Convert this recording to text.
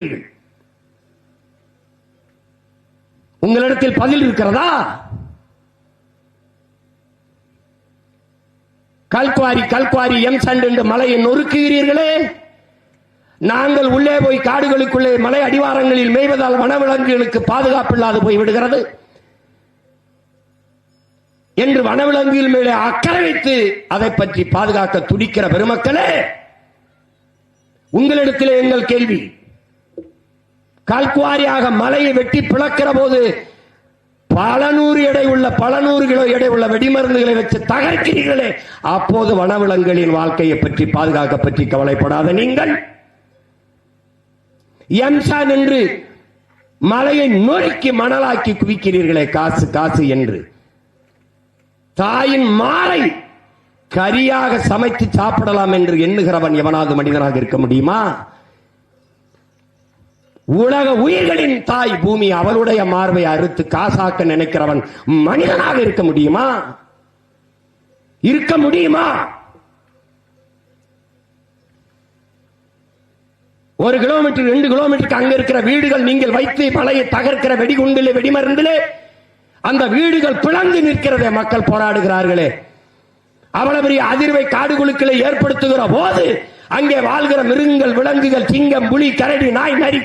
உங்களிடத்தில் பதில் இருக்கிறதா? கல்குவாரி கல்குவாரி எம் சண்ட் என்று மலையை நொறுக்குகிறீர்களே. நாங்கள் உள்ளே போய் காடுகளுக்குள்ளே மலை அடிவாரங்களில் மேய்வதால் வனவிலங்குகளுக்கு பாதுகாப்பு இல்லாது போய் விடுகிறது. என்று வனவிலங்குகள் மேலே அக்கறை வைத்து அதை பற்றி பாதுகாக்க துடிக்கிற பெருமக்களே உங்களிடத்திலே எங்கள் கேள்வி. கால்குவாரியாக மலையை வெட்டி பிளக்கிற போது பல நூறு எடை உள்ள பல நூறு கிலோ எடை உள்ள வெடிமருந்துகளை வச்சு தகர்க்கிறீர்களே. அப்போது வனவிலங்குகளின் வாழ்க்கையை பற்றி பாதுகாக்க பற்றி கவலைப்படாத நீங்கள். எம்சான் என்று மலையை நொறுக்கி மணலாக்கி குவிக்கிறீர்களே காசு காசு என்று. தாயின் மாலை கரியாக சமைத்து சாப்பிடலாம் என்று எண்ணுகிறவன் எவனாவது மனிதனாக இருக்க முடியுமா? உலக உயிர்களின் தாய் பூமி அவளுடைய மார்பை அறுத்து காசாக்க நினைக்கிறவன் மனிதனாக இருக்க முடியுமா? இருக்க முடியுமா? ஒரு கிலோமீட்டர் ரெண்டு கிலோமீட்டருக்கு அங்க இருக்கிற வீடுகள் நீங்கள் வைத்து மலையை தகர்க்கிற வெடிகுண்டிலே வெடிமருந்திலே அந்த வீடுகள் பிளந்து நிற்கிறதே மக்கள் போராடுகிறார்களே. அவ்வளவு பெரிய அதிர்வை காடுகளுக்களை ஏற்படுத்துகிற போது அங்கே வாழ்கிற மிருகங்கள் விலங்குகள் சிங்கம் புலி கரடி நாய் நரி